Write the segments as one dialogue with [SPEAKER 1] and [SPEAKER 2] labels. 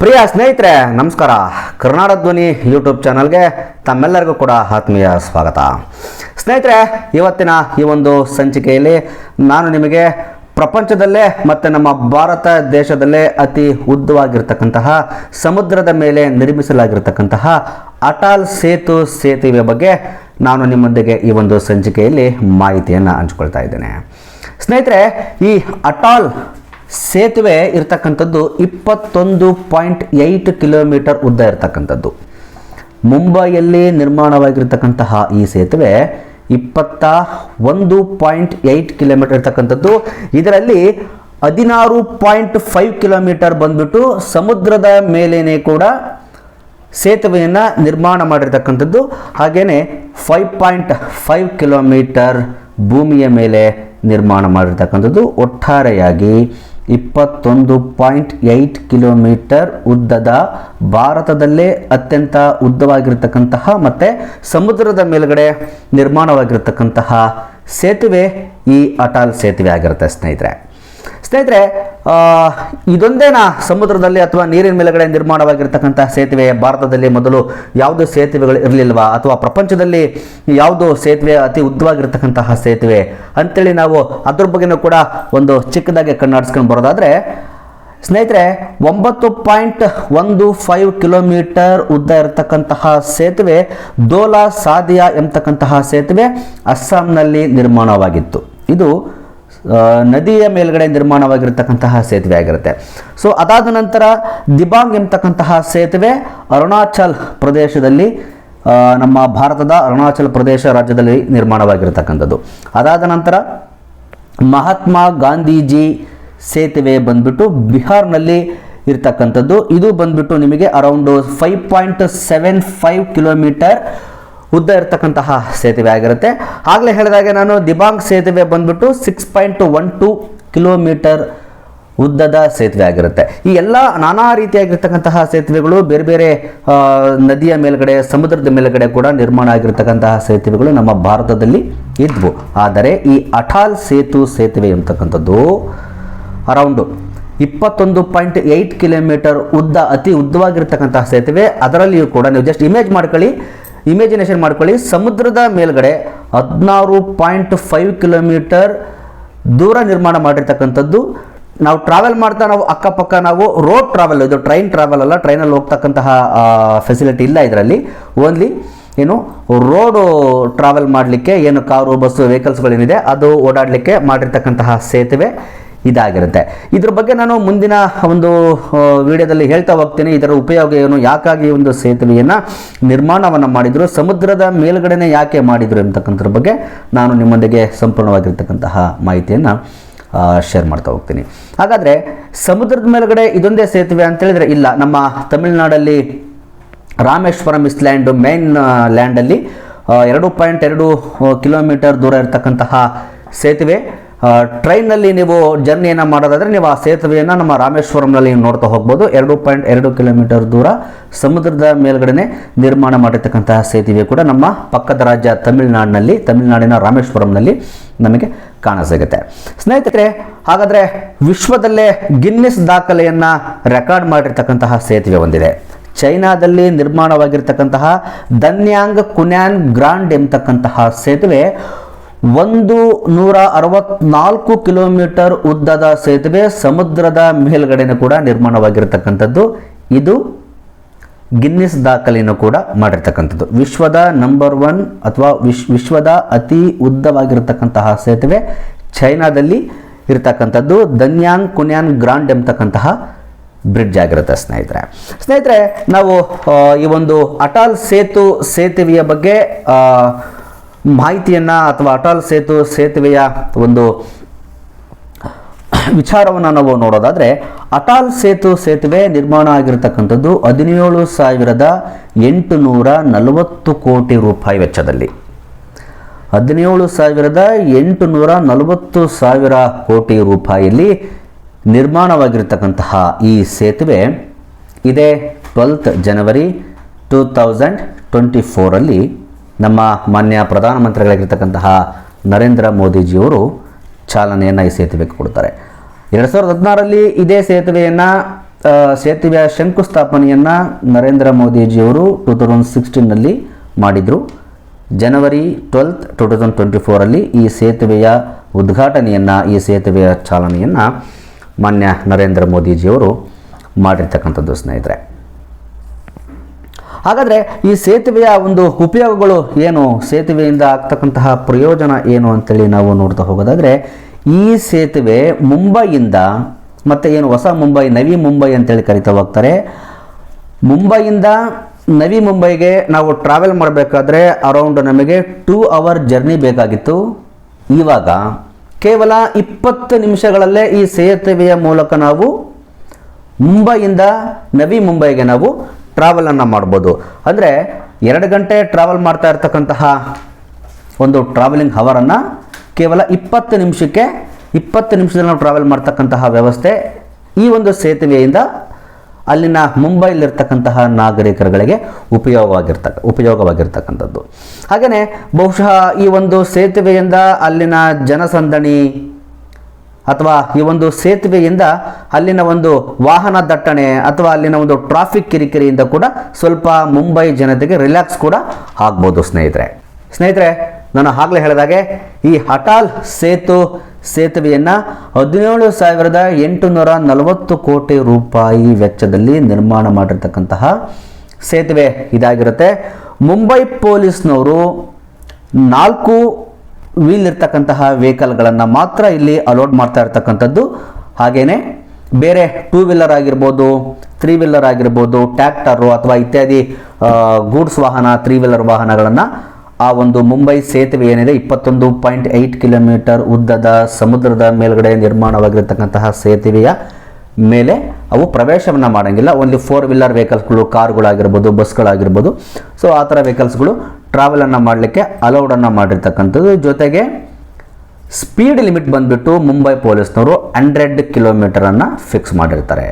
[SPEAKER 1] ಪ್ರಿಯ ಸ್ನೇಹಿತರೆ, ನಮಸ್ಕಾರ. ಕರ್ನಾಟಕ ಧ್ವನಿ ಯೂಟ್ಯೂಬ್ ಚಾನಲ್ಗೆ ತಮ್ಮೆಲ್ಲರಿಗೂ ಕೂಡ ಆತ್ಮೀಯ ಸ್ವಾಗತ. ಸ್ನೇಹಿತರೆ, ಇವತ್ತಿನ ಈ ಒಂದು ಸಂಚಿಕೆಯಲ್ಲಿ ನಾನು ನಿಮಗೆ ಪ್ರಪಂಚದಲ್ಲೇ ಮತ್ತು ನಮ್ಮ ಭಾರತ ದೇಶದಲ್ಲೇ ಅತಿ ಉದ್ದವಾಗಿರ್ತಕ್ಕಂತಹ ಸಮುದ್ರದ ಮೇಲೆ ನಿರ್ಮಿಸಲಾಗಿರ್ತಕ್ಕಂತಹ ಅಟಾಲ್ ಸೇತು ಸೇತುವೆ ಬಗ್ಗೆ ನಾನು ನಿಮ್ಮೊಂದಿಗೆ ಈ ಒಂದು ಸಂಚಿಕೆಯಲ್ಲಿ ಮಾಹಿತಿಯನ್ನು ಹಂಚ್ಕೊಳ್ತಾ ಇದ್ದೇನೆ. ಸ್ನೇಹಿತರೆ, ಈ ಅಟಾಲ್ ಸೇತುವೆ ಇರ್ತಕ್ಕಂಥದ್ದು ಇಪ್ಪತ್ತೊಂದು ಪಾಯಿಂಟ್ ಏಯ್ಟ್ ಕಿಲೋಮೀಟರ್ ಉದ್ದ ಇರತಕ್ಕಂಥದ್ದು. ಮುಂಬೈಯಲ್ಲಿ ನಿರ್ಮಾಣವಾಗಿರ್ತಕ್ಕಂತಹ ಈ ಸೇತುವೆ ಇಪ್ಪತ್ತ ಒಂದು ಪಾಯಿಂಟ್ ಏಯ್ಟ್ ಕಿಲೋಮೀಟರ್ ಇರ್ತಕ್ಕಂಥದ್ದು. ಇದರಲ್ಲಿ ಹದಿನಾರು ಪಾಯಿಂಟ್ ಫೈವ್ ಕಿಲೋಮೀಟರ್ ಬಂದ್ಬಿಟ್ಟು ಸಮುದ್ರದ ಮೇಲೇನೆ ಕೂಡ ಸೇತುವೆಯನ್ನು ನಿರ್ಮಾಣ ಮಾಡಿರ್ತಕ್ಕಂಥದ್ದು. ಹಾಗೆಯೇ ಫೈವ್ ಪಾಯಿಂಟ್ ಫೈವ್ ಕಿಲೋಮೀಟರ್ ಭೂಮಿಯ ಮೇಲೆ ನಿರ್ಮಾಣ ಮಾಡಿರ್ತಕ್ಕಂಥದ್ದು. ಒಟ್ಟಾರೆಯಾಗಿ ಇಪ್ಪತ್ತೊಂದು ಪಾಯಿಂಟ್ ಏಯ್ಟ್ ಕಿಲೋಮೀಟರ್ ಉದ್ದದ ಭಾರತದಲ್ಲೇ ಅತ್ಯಂತ ಉದ್ದವಾಗಿರ್ತಕ್ಕಂತಹ ಮತ್ತು ಸಮುದ್ರದ ಮೇಲುಗಡೆ ನಿರ್ಮಾಣವಾಗಿರತಕ್ಕಂತಹ ಸೇತುವೆ ಈ ಅಟಾಲ್ ಸೇತುವೆ ಆಗಿರುತ್ತೆ ಸ್ನೇಹಿತರೆ. ಸ್ನೇಹಿತರೆ ಇದೊಂದೇನ ಸಮುದ್ರದಲ್ಲಿ ಅಥವಾ ನೀರಿನ ಮೇಲುಗಡೆ ನಿರ್ಮಾಣವಾಗಿರ್ತಕ್ಕಂಥ ಸೇತುವೆ? ಭಾರತದಲ್ಲಿ ಮೊದಲು ಯಾವುದು ಸೇತುವೆಗಳು ಇರಲಿಲ್ವಾ? ಅಥವಾ ಪ್ರಪಂಚದಲ್ಲಿ ಯಾವುದು ಸೇತುವೆ ಅತಿ ಉದ್ದವಾಗಿರ್ತಕ್ಕಂತಹ ಸೇತುವೆ? ಅಂತೇಳಿ ನಾವು ಅದ್ರ ಬಗ್ಗೆನೂ ಕೂಡ ಒಂದು ಚಿಕ್ಕದಾಗಿ ಕಣ್ಣಾಡಿಸ್ಕೊಂಡು ಬರೋದಾದರೆ, ಸ್ನೇಹಿತರೆ, ಒಂಬತ್ತು ಪಾಯಿಂಟ್ ಒಂದು ಫೈವ್ ಕಿಲೋಮೀಟರ್ ಉದ್ದ ಇರತಕ್ಕಂತಹ ಸೇತುವೆ ದೋಲಾ ಸಾದಿಯಾ ಎಂಬತಕ್ಕಂತಹ ಸೇತುವೆ ಅಸ್ಸಾಂನಲ್ಲಿ ನಿರ್ಮಾಣವಾಗಿತ್ತು. ಇದು ನದಿಯ ಮೇಲ್ಗಡೆ ನಿರ್ಮಾಣವಾಗಿರತಕ್ಕಂತಹ ಸೇತುವೆ ಆಗಿರುತ್ತೆ. ಸೊ ಅದಾದ ನಂತರ ದಿಬಾಂಗ್ ಎಂಬತಕ್ಕಂತಹ ಸೇತುವೆ ಅರುಣಾಚಲ್ ಪ್ರದೇಶದಲ್ಲಿ ನಮ್ಮ ಭಾರತದ ಅರುಣಾಚಲ ಪ್ರದೇಶ ರಾಜ್ಯದಲ್ಲಿ ನಿರ್ಮಾಣವಾಗಿರ್ತಕ್ಕಂಥದ್ದು. ಅದಾದ ನಂತರ ಮಹಾತ್ಮ ಗಾಂಧೀಜಿ ಸೇತುವೆ ಬಂದ್ಬಿಟ್ಟು ಬಿಹಾರ್ನಲ್ಲಿ ಇರ್ತಕ್ಕಂಥದ್ದು. ಇದು ಬಂದ್ಬಿಟ್ಟು ನಿಮಗೆ around five point seven five kilometer ಉದ್ದ ಇರತಕ್ಕಂತಹ ಸೇತುವೆ ಆಗಿರುತ್ತೆ. ಆಗಲೇ ಹೇಳಿದಾಗೆ ನಾನು ದಿಬಾಂಗ್ ಸೇತುವೆ ಬಂದ್ಬಿಟ್ಟು six point one two kilometer ಉದ್ದದ ಸೇತುವೆ ಆಗಿರುತ್ತೆ. ಈ ಎಲ್ಲ ನಾನಾ ರೀತಿಯಾಗಿರ್ತಕ್ಕಂತಹ ಸೇತುವೆಗಳು ಬೇರೆ ಬೇರೆ ನದಿಯ ಮೇಲ್ಗಡೆ, ಸಮುದ್ರದ ಮೇಲ್ಗಡೆ ಕೂಡ ನಿರ್ಮಾಣ ಆಗಿರ್ತಕ್ಕಂತಹ ಸೇತುವೆಗಳು ನಮ್ಮ ಭಾರತದಲ್ಲಿ ಇದ್ವು. ಆದರೆ ಈ ಅಟಾಲ್ ಸೇತು ಸೇತುವೆ ಅಂತಕ್ಕಂಥದ್ದು ಅರೌಂಡು ಇಪ್ಪತ್ತೊಂದು ಪಾಯಿಂಟ್ ಏಯ್ಟ್ ಕಿಲೋಮೀಟರ್ ಉದ್ದ, ಅತಿ ಉದ್ದವಾಗಿರ್ತಕ್ಕಂತಹ ಸೇತುವೆ. ಅದರಲ್ಲಿಯೂ ಕೂಡ ನೀವು ಜಸ್ಟ್ ಇಮೇಜ್ ಮಾಡ್ಕೊಳ್ಳಿ. ಇಮೇಜಿನೇಷನ್ ಮಾಡ್ಕೊಳ್ಳಿ. ಸಮುದ್ರದ ಮೇಲ್ಗಡೆ ಹದಿನಾರು ಪಾಯಿಂಟ್ ಫೈವ್ ಕಿಲೋಮೀಟರ್ ದೂರ ನಿರ್ಮಾಣ ಮಾಡಿರ್ತಕ್ಕಂಥದ್ದು. ನಾವು ಟ್ರಾವೆಲ್ ಮಾಡ್ತಾ ನಾವು ಅಕ್ಕಪಕ್ಕ ನಾವು ರೋಡ್ ಟ್ರಾವೆಲ್ ಇದು ಟ್ರೈನ್ ಟ್ರಾವೆಲ್ ಅಲ್ಲ ಟ್ರೈನಲ್ಲಿ ಹೋಗ್ತಕ್ಕಂತಹ ಫೆಸಿಲಿಟಿ ಇಲ್ಲ ಇದರಲ್ಲಿ. ಓನ್ಲಿ ಏನು ರೋಡು ಟ್ರಾವೆಲ್ ಮಾಡಲಿಕ್ಕೆ ಏನು ಕಾರು ಬಸ್ಸು ವೆಹಿಕಲ್ಸ್ಗಳೇನಿದೆ ಅದು ಓಡಾಡಲಿಕ್ಕೆ ಮಾಡಿರ್ತಕ್ಕಂತಹ ಸೇತುವೆ. ಇದಾಗಿರುತ್ತೆ. ಇದ್ರ ಬಗ್ಗೆ ನಾನು ಮುಂದಿನ ಒಂದು ವಿಡಿಯೋದಲ್ಲಿ ಹೇಳ್ತಾ ಹೋಗ್ತೀನಿ. ಇದರ ಉಪಯೋಗ ಏನು, ಯಾಕಾಗಿ ಒಂದು ಸೇತುವೆಯನ್ನು ನಿರ್ಮಾಣವನ್ನು ಮಾಡಿದ್ರು, ಸಮುದ್ರದ ಮೇಲ್ಗಡೆನೆ ಯಾಕೆ ಮಾಡಿದ್ರು ಎಂಬತಕ್ಕಂಥದ್ರ ಬಗ್ಗೆ ನಾನು ನಿಮ್ಮೊಂದಿಗೆ ಸಂಪೂರ್ಣವಾಗಿರ್ತಕ್ಕಂತಹ ಮಾಹಿತಿಯನ್ನು ಶೇರ್ ಮಾಡ್ತಾ ಹೋಗ್ತೀನಿ. ಹಾಗಾದರೆ, ಸಮುದ್ರದ ಮೇಲ್ಗಡೆ ಇದೊಂದೇ ಸೇತುವೆ ಅಂತೇಳಿದರೆ ಇಲ್ಲ. ನಮ್ಮ ತಮಿಳುನಾಡಲ್ಲಿ ರಾಮೇಶ್ವರಂ ಇಸ್ಲ್ಯಾಂಡ್ ಮೇನ್ ಲ್ಯಾಂಡಲ್ಲಿ ಎರಡು ಪಾಯಿಂಟ್ ಎರಡು ಕಿಲೋಮೀಟರ್ ದೂರ ಇರತಕ್ಕಂತಹ ಸೇತುವೆ. ಆ, ಟ್ರೈನ್ನಲ್ಲಿ ನೀವು ಜರ್ನಿಯನ್ನು ಮಾಡೋದಾದರೆ ನೀವು ಆ ಸೇತುವೆಯನ್ನು ನಮ್ಮ ರಾಮೇಶ್ವರಂನಲ್ಲಿ ನೋಡ್ತಾ ಹೋಗ್ಬೋದು. ಎರಡು ಪಾಯಿಂಟ್ ಎರಡು ಕಿಲೋಮೀಟರ್ ದೂರ ಸಮುದ್ರದ ಮೇಲ್ಗಡೆನೆ ನಿರ್ಮಾಣ ಮಾಡಿರ್ತಕ್ಕಂತಹ ಸೇತುವೆ ಕೂಡ ನಮ್ಮ ಪಕ್ಕದ ರಾಜ್ಯ ತಮಿಳುನಾಡಿನಲ್ಲಿ ತಮಿಳುನಾಡಿನ ರಾಮೇಶ್ವರಂನಲ್ಲಿ ನಮಗೆ ಕಾಣಸಿಗುತ್ತೆ. ಸ್ನೇಹಿತರೆ ಹಾಗಾದರೆ ವಿಶ್ವದಲ್ಲೇ ಗಿನ್ನಿಸ್ ದಾಖಲೆಯನ್ನು ರೆಕಾರ್ಡ್ ಮಾಡಿರ್ತಕ್ಕಂತಹ ಸೇತುವೆ ಹೊಂದಿದೆ ಚೈನಾದಲ್ಲಿ ನಿರ್ಮಾಣವಾಗಿರ್ತಕ್ಕಂತಹ ದನ್ಯಾಂಗ್ ಕುನ್ಯಾನ್ ಗ್ರಾಂಡ್ ಎಂಬತಕ್ಕಂತಹ ಸೇತುವೆ ಒಂದು ನೂರ ಅರವತ್ನಾಲ್ಕು ಕಿಲೋಮೀಟರ್ ಉದ್ದದ ಸೇತುವೆ ಸಮುದ್ರದ ಮೇಲ್ಗಡೆನೂ ಕೂಡ ನಿರ್ಮಾಣವಾಗಿರ್ತಕ್ಕಂಥದ್ದು. ಇದು ಗಿನ್ನಿಸ್ ದಾಖಲೆಯನ್ನು ಕೂಡ ಮಾಡಿರ್ತಕ್ಕಂಥದ್ದು. ವಿಶ್ವದ ನಂಬರ್ ಒನ್ ಅಥವಾ ವಿಶ್, ವಿಶ್ವದ ಅತಿ ಉದ್ದವಾಗಿರ್ತಕ್ಕಂತಹ ಸೇತುವೆ ಚೈನಾದಲ್ಲಿ ಇರತಕ್ಕಂಥದ್ದು. ದನ್ಯಾಂಗ್ ಕುನ್ಯಾನ್ ಗ್ರಾಂಡ್ ಎಂಬತಕ್ಕಂತಹ ಬ್ರಿಡ್ಜ್ ಆಗಿರುತ್ತೆ ಸ್ನೇಹಿತರೆ. ಸ್ನೇಹಿತರೆ, ನಾವು ಈ ಒಂದು ಅಟಾಲ್ ಸೇತು ಸೇತುವೆಯ ಬಗ್ಗೆ ಮಾಹಿತಿಯನ್ನು ಅಥವಾ ಅಟಲ್ ಸೇತು ಸೇತುವೆಯ ಒಂದು ವಿಚಾರವನ್ನು ನಾವು ನೋಡೋದಾದರೆ, ಅಟಾಲ್ ಸೇತು ಸೇತುವೆ ನಿರ್ಮಾಣ ಆಗಿರತಕ್ಕಂಥದ್ದು ಹದಿನೇಳು ಸಾವಿರದ ಎಂಟುನೂರ ನಲವತ್ತು ಕೋಟಿ ರೂಪಾಯಿ ವೆಚ್ಚದಲ್ಲಿ. ಹದಿನೇಳು ಸಾವಿರದ ಎಂಟುನೂರ ನಲವತ್ತು ಸಾವಿರ ಕೋಟಿ ರೂಪಾಯಿಯಲ್ಲಿ ನಿರ್ಮಾಣವಾಗಿರ್ತಕ್ಕಂತಹ ಈ ಸೇತುವೆ ಇದೇ twelfth January two thousand twenty ಫೋರಲ್ಲಿ ನಮ್ಮ ಮಾನ್ಯ ಪ್ರಧಾನಮಂತ್ರಿಗಳಾಗಿರ್ತಕ್ಕಂತಹ ನರೇಂದ್ರ ಮೋದಿಜಿಯವರು ಚಾಲನೆಯನ್ನು ಈ ಸೇತುವೆಗೆ ಕೊಡ್ತಾರೆ ಎರಡು ಸಾವಿರದ ಹದಿನಾರರಲ್ಲಿ ಇದೇ ಸೇತುವೆಯನ್ನು ಸೇತುವೆಯ ಶಂಕುಸ್ಥಾಪನೆಯನ್ನು ನರೇಂದ್ರ ಮೋದಿಜಿಯವರು ಟೂ ತೌಸಂಡ್ ಸಿಕ್ಸ್ಟೀನಲ್ಲಿ ಮಾಡಿದರು. January twelfth two thousand twenty ಫೋರಲ್ಲಿ ಈ ಸೇತುವೆಯ ಉದ್ಘಾಟನೆಯನ್ನು, ಈ ಸೇತುವೆಯ ಚಾಲನೆಯನ್ನು ಮಾನ್ಯ ನರೇಂದ್ರ ಮೋದಿಜಿಯವರು ಮಾಡಿರ್ತಕ್ಕಂಥದ್ದು ಸ್ನೇಹಿತರೆ. ಹಾಗಾದರೆ ಈ ಸೇತುವೆಯ ಒಂದು ಉಪಯೋಗಗಳು ಏನು? ಸೇತುವೆಯಿಂದ ಆಗ್ತಕ್ಕಂತಹ ಪ್ರಯೋಜನ ಏನು ಅಂತೇಳಿ ನಾವು ನೋಡ್ತಾ ಹೋಗೋದಾದರೆ, ಈ ಸೇತುವೆ ಮುಂಬೈಯಿಂದ, ಮತ್ತು ಏನು ಹೊಸ ಮುಂಬೈ, ನವಿ ಮುಂಬೈ ಅಂತೇಳಿ ಕರಿತಾ ಹೋಗ್ತಾರೆ. ಮುಂಬೈಯಿಂದ ನವಿ ಮುಂಬೈಗೆ ನಾವು ಟ್ರಾವೆಲ್ ಮಾಡಬೇಕಾದ್ರೆ ಅರೌಂಡ್ ನಮಗೆ ಟೂ ಅವರ್ ಜರ್ನಿ ಬೇಕಾಗಿತ್ತು. ಇವಾಗ ಕೇವಲ ಇಪ್ಪತ್ತು ನಿಮಿಷಗಳಲ್ಲೇ ಈ ಸೇತುವೆಯ ಮೂಲಕ ನಾವು ಮುಂಬೈಯಿಂದ ನವಿ ಮುಂಬೈಗೆ ನಾವು ಟ್ರಾವೆಲನ್ನು ಮಾಡ್ಬೋದು. ಅಂದರೆ ಎರಡು ಗಂಟೆ ಟ್ರಾವೆಲ್ ಮಾಡ್ತಾ ಇರ್ತಕ್ಕಂತಹ ಒಂದು ಟ್ರಾವೆಲಿಂಗ್ ಹವರನ್ನು ಕೇವಲ ಇಪ್ಪತ್ತು ನಿಮಿಷಕ್ಕೆ ಇಪ್ಪತ್ತು ನಿಮಿಷದಲ್ಲಿ ನಾವು ಟ್ರಾವೆಲ್ ಮಾಡ್ತಕ್ಕಂತಹ ವ್ಯವಸ್ಥೆ ಈ ಒಂದು ಸೇತುವೆಯಿಂದ ಅಲ್ಲಿನ ಮುಂಬೈಲಿರ್ತಕ್ಕಂತಹ ನಾಗರಿಕರುಗಳಿಗೆ ಉಪಯೋಗವಾಗಿರ್ತಕ್ಕ ಉಪಯೋಗವಾಗಿರ್ತಕ್ಕಂಥದ್ದು. ಹಾಗೆಯೇ ಬಹುಶಃ ಈ ಒಂದು ಸೇತುವೆಯಿಂದ ಅಲ್ಲಿನ ಜನಸಂದಣಿ ಅಥವಾ ಈ ಒಂದು ಸೇತುವೆಯಿಂದ ಅಲ್ಲಿನ ಒಂದು ವಾಹನ ದಟ್ಟಣೆ ಅಥವಾ ಅಲ್ಲಿನ ಒಂದು ಟ್ರಾಫಿಕ್ ಕಿರಿಕಿರಿಯಿಂದ ಕೂಡ ಸ್ವಲ್ಪ ಮುಂಬೈ ಜನತೆಗೆ ರಿಲ್ಯಾಕ್ಸ್ ಕೂಡ ಆಗ್ಬೋದು ಸ್ನೇಹಿತರೆ. ಸ್ನೇಹಿತರೆ, ನಾನು ಆಗಲೇ ಹೇಳಿದಾಗೆ ಈ ಅಟಾಲ್ ಸೇತು ಸೇತುವೆಯನ್ನು ಹದಿನೇಳು ಸಾವಿರದ ಎಂಟುನೂರ ನಲವತ್ತು ಕೋಟಿ ರೂಪಾಯಿ ವೆಚ್ಚದಲ್ಲಿ ನಿರ್ಮಾಣ ಮಾಡಿರ್ತಕ್ಕಂತಹ ಸೇತುವೆ ಇದಾಗಿರುತ್ತೆ. ಮುಂಬೈ ಪೊಲೀಸ್ನವರು ನಾಲ್ಕು ವೀಲ್ ಇರ್ತಕ್ಕಂತಹ ವೆಹಿಕಲ್ಗಳನ್ನು ಮಾತ್ರ ಇಲ್ಲಿ ಅಲೋಡ್ ಮಾಡ್ತಾ ಇರ್ತಕ್ಕಂಥದ್ದು. ಹಾಗೆಯೇ ಬೇರೆ ಟೂ ವೀಲರ್ ಆಗಿರ್ಬೋದು, ತ್ರೀ ವೀಲರ್ ಆಗಿರ್ಬೋದು, ಟ್ಯಾಕ್ಟರು ಅಥವಾ ಇತ್ಯಾದಿ ಗೂಡ್ಸ್ ವಾಹನ, ತ್ರೀ ವೀಲರ್ ವಾಹನಗಳನ್ನು ಆ ಒಂದು ಮುಂಬೈ ಸೇತುವೆ ಏನಿದೆ, ಇಪ್ಪತ್ತೊಂದು ಪಾಯಿಂಟ್ ಏಯ್ಟ್ ಕಿಲೋಮೀಟರ್ ಉದ್ದದ ಸಮುದ್ರದ ಮೇಲ್ಗಡೆ ನಿರ್ಮಾಣವಾಗಿರತಕ್ಕಂತಹ ಸೇತುವೆಯ ಮೇಲೆ ಅವು ಪ್ರವೇಶವನ್ನು ಮಾಡೋಂಗಿಲ್ಲ. ಒಂದು ಫೋರ್ ವೀಲರ್ ವೆಹಿಕಲ್ಸ್ಗಳು ಕಾರ್ಗಳಾಗಿರ್ಬೋದು ಬಸ್ಗಳಾಗಿರ್ಬೋದು ಸೊ ಆ ಥರ ವೆಹಿಕಲ್ಸ್ಗಳು ಟ್ರಾವೆಲನ್ನು ಮಾಡಲಿಕ್ಕೆ ಅಲೌಡನ್ನು ಮಾಡಿರ್ತಕ್ಕಂಥದ್ದು. ಜೊತೆಗೆ ಸ್ಪೀಡ್ ಲಿಮಿಟ್ ಬಂದುಬಿಟ್ಟು ಮುಂಬೈ ಪೊಲೀಸ್ನವರು ಹಂಡ್ರೆಡ್ ಕಿಲೋಮೀಟರನ್ನು ಫಿಕ್ಸ್ ಮಾಡಿರ್ತಾರೆ.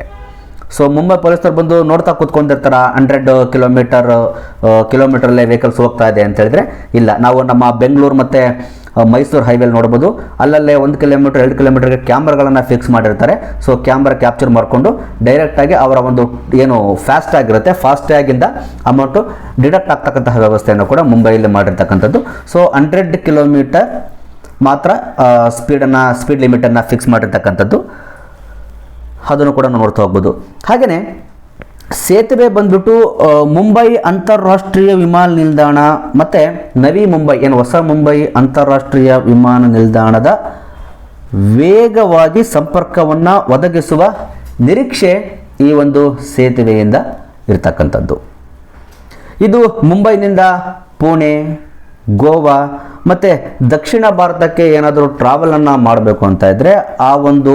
[SPEAKER 1] ಸೊ ಮುಂಬೈ ಪೊಲೀಸ್ನವ್ರು ಬಂದು ನೋಡ್ತಾ ಕೂತ್ಕೊಂಡಿರ್ತಾರ? ಹಂಡ್ರೆಡ್ ಕಿಲೋಮೀಟರ್ ಕಿಲೋಮೀಟರಲ್ಲೇ ವೆಹಿಕಲ್ಸ್ ಹೋಗ್ತಾ ಇದೆ ಅಂತ ಹೇಳಿದ್ರೆ, ಇಲ್ಲ. ನಾವು ನಮ್ಮ ಬೆಂಗಳೂರು ಮತ್ತು ಮೈಸೂರು ಹೈವೇಲಿ ನೋಡ್ಬೋದು. ಅಲ್ಲಲ್ಲೇ ಒಂದು ಕಿಲೋಮೀಟರ್ ಎರಡು ಕಿಲೋಮೀಟರ್ಗೆ ಕ್ಯಾಮ್ರಾಗಳನ್ನು ಫಿಕ್ಸ್ ಮಾಡಿರ್ತಾರೆ. ಸೊ ಕ್ಯಾಮ್ರಾ ಕ್ಯಾಪ್ಚರ್ ಮಾಡಿಕೊಂಡು ಡೈರೆಕ್ಟಾಗಿ ಅವರ ಒಂದು ಏನು ಫಾಸ್ಟ್ ಆಗಿರುತ್ತೆ. ಫಾಸ್ಟ್ಯಾಗಿಂದ ಅಮೌಂಟು ಡಿಡಕ್ಟ್ ಆಗ್ತಕ್ಕಂತಹ ವ್ಯವಸ್ಥೆಯನ್ನು ಕೂಡ ಮುಂಬೈಯಲ್ಲಿ ಮಾಡಿರ್ತಕ್ಕಂಥದ್ದು. ಸೊ ಹಂಡ್ರೆಡ್ ಕಿಲೋಮೀಟರ್ ಮಾತ್ರ ಸ್ಪೀಡನ್ನು ಸ್ಪೀಡ್ ಲಿಮಿಟನ್ನು ಫಿಕ್ಸ್ ಮಾಡಿರ್ತಕ್ಕಂಥದ್ದು. ಅದನ್ನು ಕೂಡ ನೋಡ್ತಾ ಹೋಗ್ಬೋದು. ಹಾಗೆಯೇ ಸೇತುವೆ ಬಂದ್ಬಿಟ್ಟು ಮುಂಬೈ ಅಂತಾರಾಷ್ಟ್ರೀಯ ವಿಮಾನ ನಿಲ್ದಾಣ, ಮತ್ತು ನವಿ ಮುಂಬೈ, ಏನು ಹೊಸ ಮುಂಬೈ ಅಂತಾರಾಷ್ಟ್ರೀಯ ವಿಮಾನ ನಿಲ್ದಾಣದ ವೇಗವಾಗಿ ಸಂಪರ್ಕವನ್ನು ಒದಗಿಸುವ ನಿರೀಕ್ಷೆ ಈ ಒಂದು ಸೇತುವೆಯಿಂದ ಇರ್ತಕ್ಕಂಥದ್ದು. ಇದು ಮುಂಬೈನಿಂದ ಪುಣೆ, ಗೋವಾ, ಮತ್ತು ದಕ್ಷಿಣ ಭಾರತಕ್ಕೆ ಏನಾದರೂ ಟ್ರಾವೆಲನ್ನು ಮಾಡಬೇಕು ಅಂತ ಇದ್ದರೆ ಆ ಒಂದು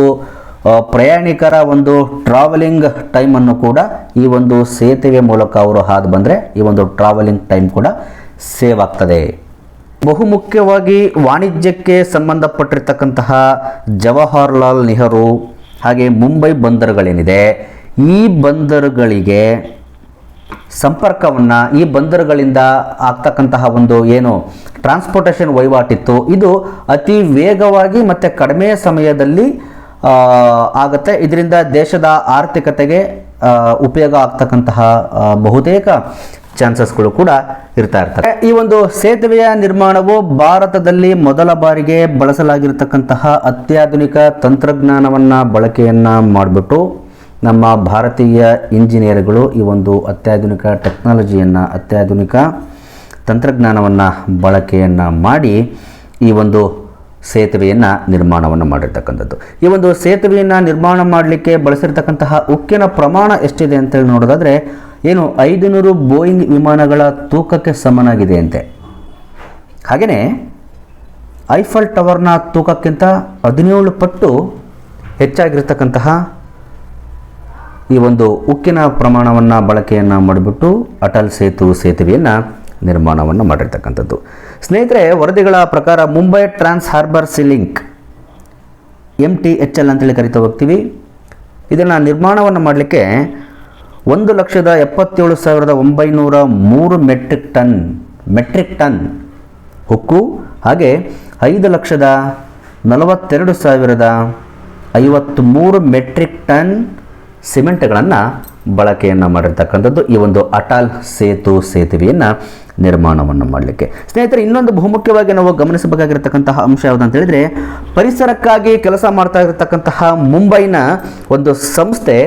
[SPEAKER 1] ಪ್ರಯಾಣಿಕರ ಒಂದು ಟ್ರಾವೆಲಿಂಗ್ ಟೈಮನ್ನು ಕೂಡ ಈ ಒಂದು ಸೇತುವೆ ಮೂಲಕ ಅವರು ಹಾದು ಬಂದರೆ ಈ ಒಂದು ಟ್ರಾವೆಲಿಂಗ್ ಟೈಮ್ ಕೂಡ ಸೇವ್ ಆಗ್ತದೆ. ಬಹುಮುಖ್ಯವಾಗಿ ವಾಣಿಜ್ಯಕ್ಕೆ ಸಂಬಂಧಪಟ್ಟಿರ್ತಕ್ಕಂತಹ ಜವಾಹರ್ಲಾಲ್ ನೆಹರು ಹಾಗೆ ಮುಂಬೈ ಬಂದರುಗಳೇನಿದೆ, ಈ ಬಂದರುಗಳಿಗೆ ಸಂಪರ್ಕವನ್ನು, ಈ ಬಂದರುಗಳಿಂದ ಆಗ್ತಕ್ಕಂತಹ ಒಂದು ಏನು ಟ್ರಾನ್ಸ್ಪೋರ್ಟೇಷನ್ ವಹಿವಾಟಿತ್ತು, ಇದು ಅತಿ ವೇಗವಾಗಿ ಮತ್ತು ಕಡಿಮೆ ಸಮಯದಲ್ಲಿ ಆಗುತ್ತೆ. ಇದರಿಂದ ದೇಶದ ಆರ್ಥಿಕತೆಗೆ ಉಪಯೋಗ ಆಗ್ತಕ್ಕಂತಹ ಬಹುತೇಕ ಚಾನ್ಸಸ್ಗಳು ಕೂಡ ಇರ್ತಾ ಇರ್ತಾರೆ ಈ ಒಂದು ಸೇತುವೆಯ ನಿರ್ಮಾಣವು ಭಾರತದಲ್ಲಿ ಮೊದಲ ಬಾರಿಗೆ ಬಳಸಲಾಗಿರ್ತಕ್ಕಂತಹ ಅತ್ಯಾಧುನಿಕ ತಂತ್ರಜ್ಞಾನವನ್ನು ಬಳಕೆಯನ್ನು ಮಾಡಿಬಿಟ್ಟು, ನಮ್ಮ ಭಾರತೀಯ ಇಂಜಿನಿಯರ್ಗಳು ಈ ಒಂದು ಅತ್ಯಾಧುನಿಕ ಟೆಕ್ನಾಲಜಿಯನ್ನು, ಅತ್ಯಾಧುನಿಕ ತಂತ್ರಜ್ಞಾನವನ್ನು ಬಳಕೆಯನ್ನು ಮಾಡಿ ಈ ಒಂದು ಸೇತುವೆಯನ್ನು ನಿರ್ಮಾಣವನ್ನು ಮಾಡಿರ್ತಕ್ಕಂಥದ್ದು. ಈ ಒಂದು ಸೇತುವೆಯನ್ನು ನಿರ್ಮಾಣ ಮಾಡಲಿಕ್ಕೆ ಬಳಸಿರ್ತಕ್ಕಂತಹ ಉಕ್ಕಿನ ಪ್ರಮಾಣ ಎಷ್ಟಿದೆ ಅಂತೇಳಿ ನೋಡೋದಾದರೆ, ಏನು ಐದು ನೂರು ಬೋಯಿಂಗ್ ವಿಮಾನಗಳ ತೂಕಕ್ಕೆ ಸಮನಾಗಿದೆ ಅಂತೆ. ಹಾಗೆಯೇ ಐಫಲ್ ಟವರ್ನ ತೂಕಕ್ಕಿಂತ ಹದಿನೇಳು ಪಟ್ಟು ಹೆಚ್ಚಾಗಿರ್ತಕ್ಕಂತಹ ಈ ಒಂದು ಉಕ್ಕಿನ ಪ್ರಮಾಣವನ್ನು ಬಳಕೆಯನ್ನು ಮಾಡಿಬಿಟ್ಟು ಅಟಲ್ ಸೇತು ಸೇತುವೆಯನ್ನು ನಿರ್ಮಾಣವನ್ನು ಮಾಡಿರ್ತಕ್ಕಂಥದ್ದು. ಸ್ನೇಹಿತರೆ, ವರದಿಗಳ ಪ್ರಕಾರ Mumbai trans harbour sea link M T H L ಅಂತೇಳಿ ಕರಿತಾ ಹೋಗ್ತೀವಿ. ಇದನ್ನು ನಿರ್ಮಾಣವನ್ನು ಮಾಡಲಿಕ್ಕೆ ಒಂದು ಲಕ್ಷದ ಎಪ್ಪತ್ತೇಳು ಸಾವಿರದ ಒಂಬೈನೂರ ಮೂರು ಮೆಟ್ರಿಕ್ ಟನ್ ಮೆಟ್ರಿಕ್ ಟನ್ ಉಕ್ಕು ಹಾಗೆ ಐದು ಲಕ್ಷದ ನಲವತ್ತೆರಡು ಸಾವಿರದ ಐವತ್ತ್ಮೂರು ಮೆಟ್ರಿಕ್ ಟನ್ ಸಿಮೆಂಟ್ಗಳನ್ನು ಬಳಕೆಯನ್ನು ಮಾಡಿರ್ತಕ್ಕಂಥದ್ದು. ಈ ಒಂದು ಅಟಲ್ ಸೇತು ಸೇತುವೆಯನ್ನು ನಿರ್ಮಾಣವನ್ನು ಮಾಡಲಿಕ್ಕೆ. ಸ್ನೇಹಿತರೆ, ಇನ್ನೊಂದು ಬಹುಮುಖ್ಯವಾಗಿ ನಾವು ಗಮನಿಸಬೇಕಾಗಿರತಕ್ಕಂತಹ ಅಂಶ ಯಾವುದು ಅಂತ ಹೇಳಿದರೆ, ಪರಿಸರಕ್ಕಾಗಿ ಕೆಲಸ ಮಾಡ್ತಾ ಇರತಕ್ಕಂತಹ ಮುಂಬೈನ ಒಂದು ಸಂಸ್ಥೆ,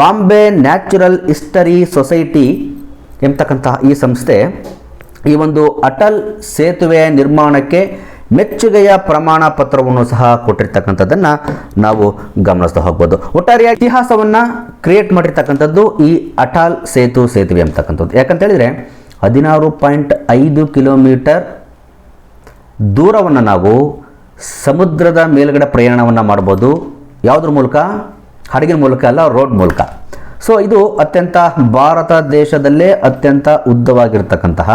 [SPEAKER 1] ಬಾಂಬೆ ನ್ಯಾಚುರಲ್ ಹಿಸ್ಟರಿ ಸೊಸೈಟಿ ಎಂಬತಕ್ಕಂತಹ ಈ ಸಂಸ್ಥೆ, ಈ ಒಂದು ಅಟಲ್ ಸೇತುವೆ ನಿರ್ಮಾಣಕ್ಕೆ ಮೆಚ್ಚುಗೆಯ ಪ್ರಮಾಣ ಪತ್ರವನ್ನು ಸಹ ಕೊಟ್ಟಿರ್ತಕ್ಕಂಥದ್ದನ್ನು ನಾವು ಗಮನಿಸ್ತಾ ಹೋಗ್ಬೋದು. ಒಟ್ಟಾರೆಯಾಗಿ ಇತಿಹಾಸವನ್ನು ಕ್ರಿಯೇಟ್ ಮಾಡಿರ್ತಕ್ಕಂಥದ್ದು ಈ ಅಟಲ್ ಸೇತು ಸೇತುವೆ ಅಂತಕ್ಕಂಥದ್ದು ಯಾಕಂತ ಹೇಳಿದರೆ ಹದಿನಾರು ಪಾಯಿಂಟ್ ಐದು ಕಿಲೋಮೀಟರ್ ದೂರವನ್ನು ನಾವು ಸಮುದ್ರದ ಮೇಲ್ಗಡೆ ಪ್ರಯಾಣವನ್ನು ಮಾಡ್ಬೋದು. ಯಾವುದ್ರ ಮೂಲಕ? ಹಡಗಿನ ಮೂಲಕ ಅಲ್ಲ, ರೋಡ್ ಮೂಲಕ. ಸೊ ಇದು ಅತ್ಯಂತ ಭಾರತ ದೇಶದಲ್ಲೇ ಅತ್ಯಂತ ಉದ್ದವಾಗಿರ್ತಕ್ಕಂತಹ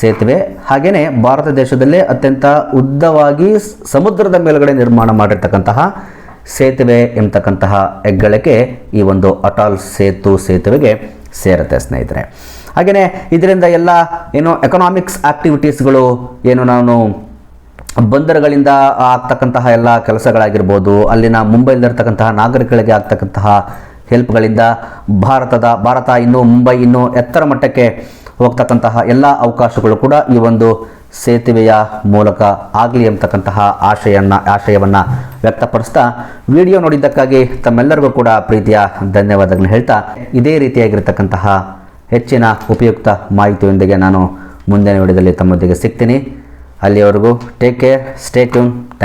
[SPEAKER 1] ಸೇತುವೆ. ಹಾಗೆಯೇ ಭಾರತ ದೇಶದಲ್ಲೇ ಅತ್ಯಂತ ಉದ್ದವಾಗಿ ಸಮುದ್ರದ ಮೇಲ್ಗಡೆ ನಿರ್ಮಾಣ ಮಾಡಿರ್ತಕ್ಕಂತಹ ಸೇತುವೆ ಎಂಬತಕ್ಕಂತಹ ಹೆಗ್ಗಳಿಕೆ ಈ ಒಂದು ಅಟಾಲ್ ಸೇತು ಸೇತುವೆಗೆ ಸೇರುತ್ತೆ ಸ್ನೇಹಿತರೆ. ಹಾಗೆಯೇ ಇದರಿಂದ ಎಲ್ಲ ಏನು ಎಕನಾಮಿಕ್ಸ್ ಆಕ್ಟಿವಿಟೀಸ್ಗಳು ಏನು ನಾನು ಬಂದರುಗಳಿಂದ ಆಗ್ತಕ್ಕಂತಹ ಎಲ್ಲ ಕೆಲಸಗಳಾಗಿರ್ಬೋದು, ಅಲ್ಲಿನ ಮುಂಬೈಲಿರ್ತಕ್ಕಂತಹ ನಾಗರಿಕರಿಗೆ ಆಗ್ತಕ್ಕಂತಹ ಹೆಲ್ಪ್ಗಳಿಂದ ಭಾರತದ, ಭಾರತ ಇನ್ನೂ ಮುಂಬೈ ಇನ್ನೂ ಎತ್ತರ ಮಟ್ಟಕ್ಕೆ ಹೋಗ್ತಕ್ಕಂತಹ ಎಲ್ಲ ಅವಕಾಶಗಳು ಕೂಡ ಈ ಒಂದು ಸೇತುವೆಯ ಮೂಲಕ ಆಗಲಿ ಎಂಬತಕ್ಕಂತಹ ಆಶಯನ್ನ, ಆಶಯವನ್ನು ವ್ಯಕ್ತಪಡಿಸ್ತಾ ವಿಡಿಯೋ ನೋಡಿದ್ದಕ್ಕಾಗಿ ತಮ್ಮೆಲ್ಲರಿಗೂ ಕೂಡ ಪ್ರೀತಿಯ ಧನ್ಯವಾದಗಳನ್ನ ಹೇಳ್ತಾ ಇದೇ ರೀತಿಯಾಗಿರ್ತಕ್ಕಂತಹ ಹೆಚ್ಚಿನ ಉಪಯುಕ್ತ ಮಾಹಿತಿಯೊಂದಿಗೆ ನಾನು ಮುಂದಿನ ವಿಡಿಯೋದಲ್ಲಿ ತಮ್ಮೊಂದಿಗೆ ಸಿಗ್ತೀನಿ. ಅಲ್ಲಿಯವರೆಗೂ take care stay tune thank